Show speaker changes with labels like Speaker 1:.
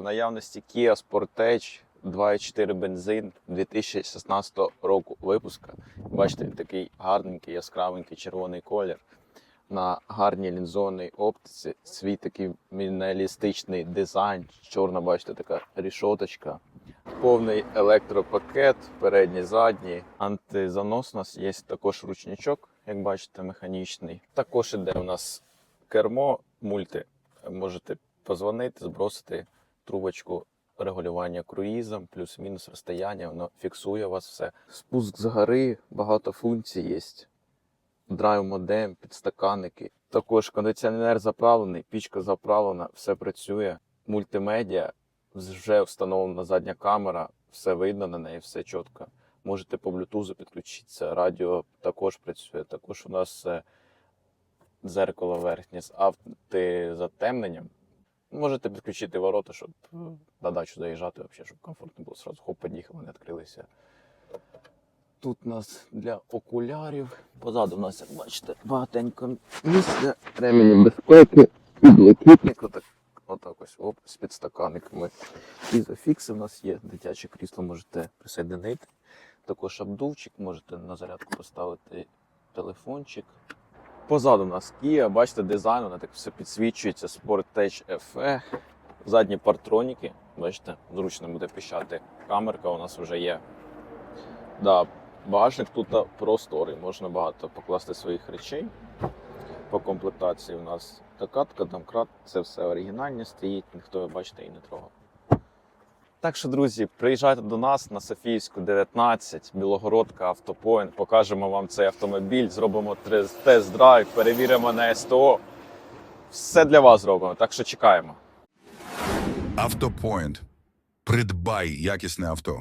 Speaker 1: В наявності Kia Sportage 2.4 бензин 2016 року випуска. Бачите, він такий гарненький, яскравенький червоний колір. На гарній лінзованій оптиці свій такий мінімалістичний дизайн. Чорна, бачите, така рішоточка. Повний електропакет, передній, задній. Антизанос у нас є також ручничок, як бачите, механічний. Також іде у нас кермо мульти. Можете позвонити, збросити трубочку регулювання круїзом, плюс-мінус розстояння, воно фіксує у вас все. Спуск з гори, багато функцій є. Драйв модем, підстаканники. Також кондиціонер заправлений, пічка заправлена, все працює. Мультимедіа, вже встановлена задня камера, все видно на неї, все чітко. Можете по блютузу підключитися, радіо також працює. Також у нас е, дзеркало верхнє з автозатемненням. Можете підключити ворота, щоб е, на дачу заїжджати, взагалі, щоб комфортно було. Сразу хоп, під'їхав, вони відкрилися. Тут у нас для окулярів. Позаду у нас, як бачите, багатенько місця, ремені безпеки, підлокітник, отак, отак ось, оп, з підстаканниками. І зафікси у нас є дитяче крісло, можете присоединити. Також обдувчик, можете на зарядку поставити телефончик. Позаду у нас Kia, бачите, дизайн, вона так все підсвічується, Sportage FE. Задні партроніки, бачите, зручно буде піщати. Камерка у нас вже є. Да, багажник тут просторий, можна багато покласти своїх речей. По комплектації у нас докатка, домкрат, це все оригінальне стоїть, ніхто, бачите, і не трогав. Так що, друзі, приїжджайте до нас на Софіївську 19, Білогородка Автопоінт. Покажемо вам цей автомобіль, зробимо тест-драйв, перевіримо на СТО. Все для вас зробимо, так що чекаємо.
Speaker 2: Автопоінт. Придбай якісне авто.